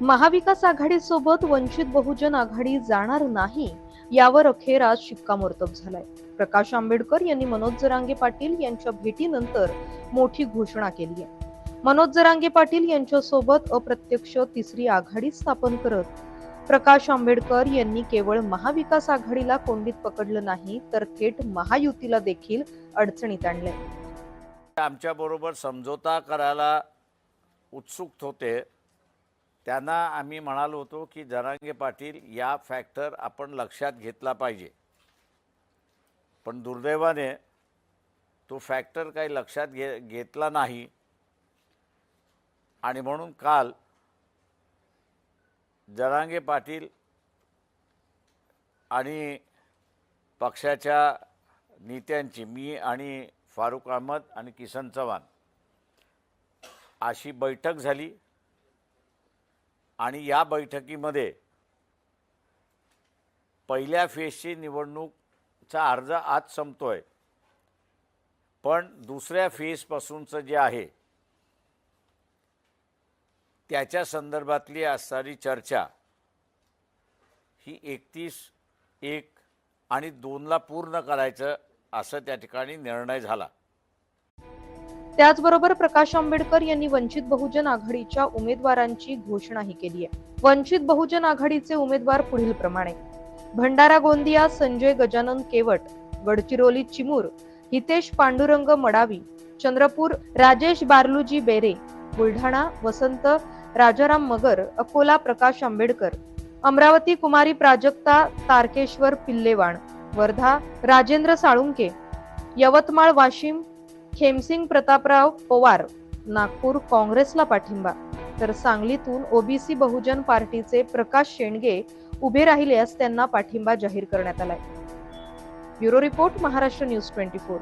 महाविकास आघाडीसोबत वंचित बहुजन आघाडी जाणार नाही यावर अखेर आज शिक्कामोर्तब झालाय. प्रकाश आंबेडकर यांनी मनोज जरांगे पाटील यांच्या भेटीनंतर मोठी घोषणा केली आहे. मनोज जरांगे पाटील यांच्यासोबत अप्रत्यक्ष तिसरी आघाडी स्थापन करत प्रकाश आंबेडकर यांनी केवळ महाविकास आघाडीला कोंडीत पकडलं नाही तर थेट महायुतीला देखील अडचणीत आणले आमच्या बरोबर समझोता करायला उत्सुक होते. त्यांना आम्ही म्हणालो होतो की जरांगे पाटील या फॅक्टर आपण लक्षात घेतला पाहिजे. पण दुर्दैवाने तो फॅक्टर काही लक्षात घे घेतला नाही. आणि म्हणून काल जरांगे पाटील आणि पक्षाच्या नेत्यांची मी आणि फारुख अहमद आणि किसन चव्हाण अशी बैठक झाली. आणि या बैठकीमध्ये पहिल्या फेजची निवडणूकचा अर्ज आज संपतोय. पण दुसऱ्या फेजपासूनचं जे आहे त्याच्या संदर्भातली असणारी चर्चा ही एकतीस एक आणि दोनला पूर्ण करायचं असं त्या ठिकाणी निर्णय झाला. त्याचबरोबर प्रकाश आंबेडकर यांनी वंचित बहुजन आघाडीच्या उमेदवारांची घोषणाही केली आहे. वंचित बहुजन आघाडीचे उमेदवार पुढील प्रमाणे. भंडारा गोंदिया संजय गजानन केवट गडचिरोली चिमूर हितेश पांडुरंग मडावी चंद्रपूर राजेश बार्लूजी बेरे बुलढाणा वसंत राजाराम मगर अकोला प्रकाश आंबेडकर अमरावती कुमारी प्राजक्ता तारकेश्वर पिल्लेवाण वर्धा राजेंद्र साळुंके यवतमाळ वाशिम खेमसिंग प्रतापराव पवार नागपूर काँग्रेसला पाठिंबा. तर सांगलीतून ओबीसी बहुजन पार्टीचे प्रकाश शेंडगे उभे राहिल्यास त्यांना पाठिंबा जाहीर करण्यात आलाय. Bureau report Maharashtra news twenty four.